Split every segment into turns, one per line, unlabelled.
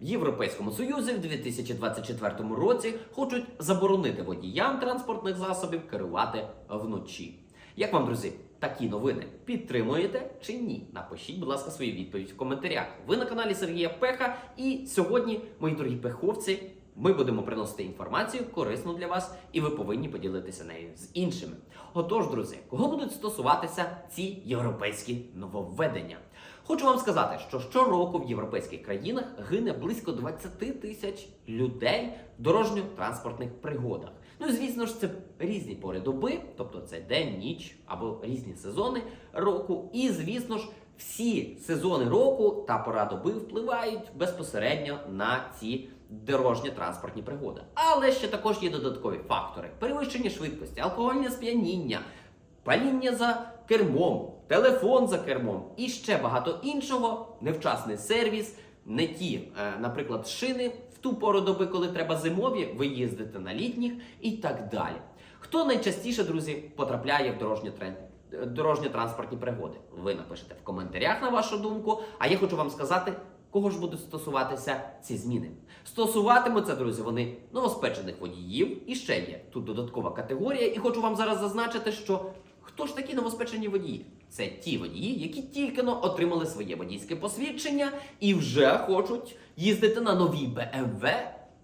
В Європейському Союзі в 2024 році хочуть заборонити водіям транспортних засобів керувати вночі. Як вам, друзі, такі новини підтримуєте чи ні? Напишіть, будь ласка, свою відповідь в коментарях. Ви на каналі Сергія Пеха, і сьогодні, мої дорогі пеховці, ми будемо приносити інформацію корисну для вас, і ви повинні поділитися нею з іншими. Отож, друзі, кого будуть стосуватися ці європейські нововведення? Хочу вам сказати, що щороку в європейських країнах гине близько 20 тисяч людей в дорожньо-транспортних пригодах. Ну звісно ж, це різні пори доби, тобто це день, ніч або різні сезони року. І звісно ж, всі сезони року та пора доби впливають безпосередньо на ці дорожньо-транспортні пригоди. Але ще також є додаткові фактори: перевищення швидкості, алкогольне сп'яніння, паління за кермом, телефон за кермом і ще багато іншого, невчасний сервіс, не ті, е, наприклад, шини в ту пору доби, коли треба зимові, ви їздите на літніх і так далі. Хто найчастіше, друзі, потрапляє в дорожньо дорожньо-транспортні пригоди? Ви напишете в коментарях на вашу думку. А я хочу вам сказати, кого ж будуть стосуватися ці зміни. Стосуватимуться, друзі, вони новоспечених водіїв. І ще є тут додаткова категорія. І хочу вам зараз зазначити, що хто ж такі новоспечені водії? Це ті водії, які тільки но отримали своє водійське посвідчення і вже хочуть їздити на новій BMW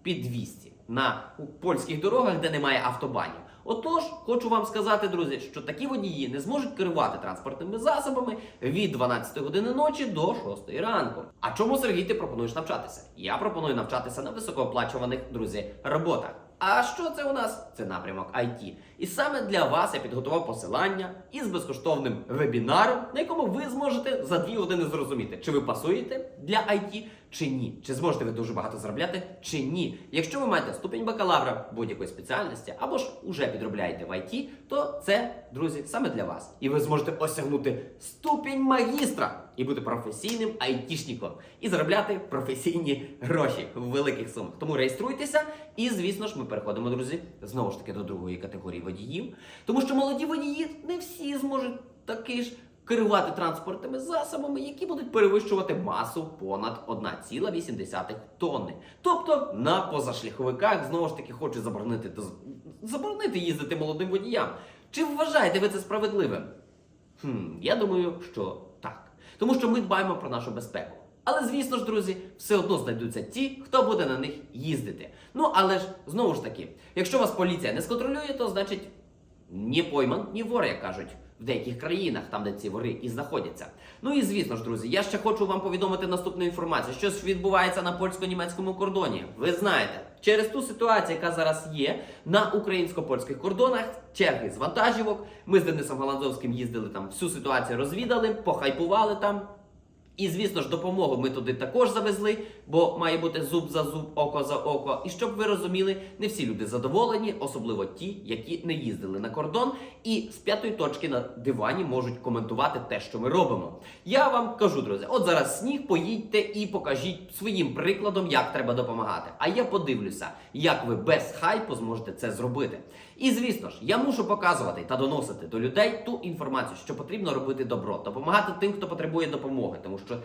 під 200 на польських дорогах, де немає автобанів. Отож, хочу вам сказати, друзі, що такі водії не зможуть керувати транспортними засобами від 12 години ночі до 6 ранку. А чому Сергій ти пропонуєш навчатися? Я пропоную навчатися на високооплачуваних друзі роботах. А що це у нас? Це напрямок IT. І саме для вас я підготував посилання із безкоштовним вебінаром, на якому ви зможете за дві години зрозуміти, чи ви пасуєте для IT, чи ні. Чи зможете ви дуже багато заробляти, чи ні. Якщо ви маєте ступінь бакалавра будь-якої спеціальності, або ж уже підробляєте в IT, то це, друзі, саме для вас. І ви зможете осягнути ступінь магістра і бути професійним айтішником, і заробляти професійні гроші в великих сумах. Тому реєструйтеся, і звісно ж, ми переходимо, друзі, знову ж таки до другої категорії водіїв, тому що молоді водії не всі зможуть таки ж. Керувати транспортними засобами, які будуть перевищувати масу понад 1,8 тонни. Тобто на позашляховиках знову ж таки хочуть заборонити заборонити їздити молодим водіям. Чи вважаєте ви це справедливим? Хм, я думаю, що так. Тому що ми дбаємо про нашу безпеку. Але, звісно ж, друзі, все одно знайдуться ті, хто буде на них їздити. Ну, але ж, знову ж таки, якщо вас поліція не сконтролює, то значить ні пойман, ні вор, як кажуть. В деяких країнах, там де ці вори і знаходяться. Ну і звісно ж, друзі, я ще хочу вам повідомити наступну інформацію. Що ж відбувається на польсько-німецькому кордоні? Ви знаєте, через ту ситуацію, яка зараз є на українсько-польських кордонах, черги з вантажівок. Ми з Денисом Галанзовським їздили там, всю ситуацію розвідали, похайпували там. І, звісно ж, допомогу ми туди також завезли, бо має бути зуб за зуб, око за око. І щоб ви розуміли, не всі люди задоволені, особливо ті, які не їздили на кордон, і з п'ятої точки на дивані можуть коментувати те, що ми робимо. Я вам кажу, друзі, от зараз сніг, поїдьте і покажіть своїм прикладом, як треба допомагати. А я подивлюся, як ви без хайпу зможете це зробити. І звісно ж, я мушу показувати та доносити до людей ту інформацію, що потрібно робити добро, допомагати тим, хто потребує допомоги, тому що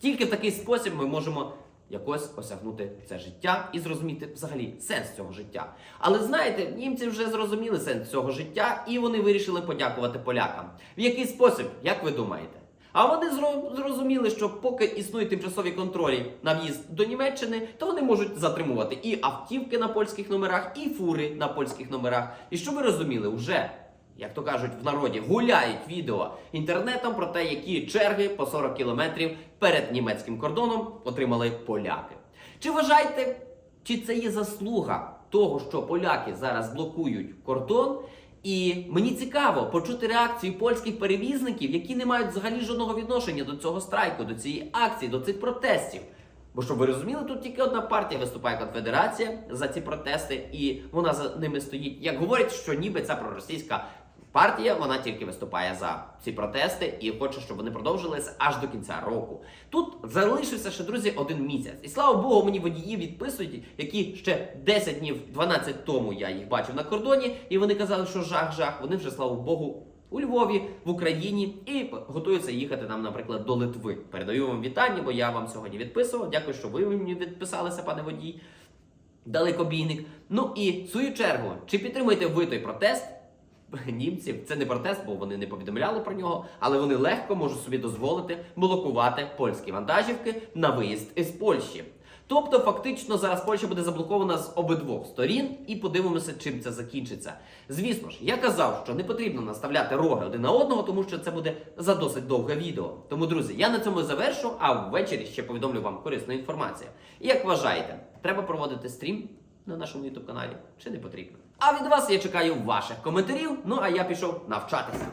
тільки в такий спосіб ми можемо якось осягнути це життя і зрозуміти взагалі сенс цього життя. Але знаєте, німці вже зрозуміли сенс цього життя, і вони вирішили подякувати полякам. В який спосіб, як ви думаєте? А вони зрозуміли, що поки існують тимчасові контролі на в'їзд до Німеччини, то вони можуть затримувати і автівки на польських номерах, і фури на польських номерах. І що ви розуміли, вже, як то кажуть в народі, гуляють відео інтернетом про те, які черги по 40 кілометрів перед німецьким кордоном отримали поляки. Чи вважаєте, чи це є заслуга того, що поляки зараз блокують кордон? І мені цікаво почути реакцію польських перевізників, які не мають взагалі жодного відношення до цього страйку, до цієї акції, до цих протестів. Бо щоб ви розуміли, тут тільки одна партія виступає конфедерація за ці протести, і вона за ними стоїть. Як говорять, що ніби ця проросійська партія, вона тільки виступає за ці протести і хоче, щоб вони продовжилися аж до кінця року. Тут залишився ще друзі один місяць, і слава Богу, мені водії відписують, які ще 10 днів, 12 тому я їх бачив на кордоні, і вони казали, що жах-жах. Вони вже слава Богу у Львові, в Україні і готуються їхати нам, наприклад, до Литви. Передаю вам вітання, бо я вам сьогодні відписував. Дякую, що ви мені відписалися, пане водій. Далекобійник. Ну і в свою чергу, чи підтримуєте ви той протест? Німців це не протест, бо вони не повідомляли про нього, але вони легко можуть собі дозволити блокувати польські вантажівки на виїзд із Польщі. Тобто, фактично, зараз Польща буде заблокована з обидвох сторін, і подивимося, чим це закінчиться. Звісно ж, я казав, що не потрібно наставляти роги один на одного, тому що це буде за досить довге відео. Тому, друзі, я на цьому завершу, а ввечері ще повідомлю вам корисну інформацію. Як вважаєте, треба проводити стрім на нашому youtube каналі чи не потрібно? А від вас я чекаю ваших коментарів. Ну а я пішов навчатися.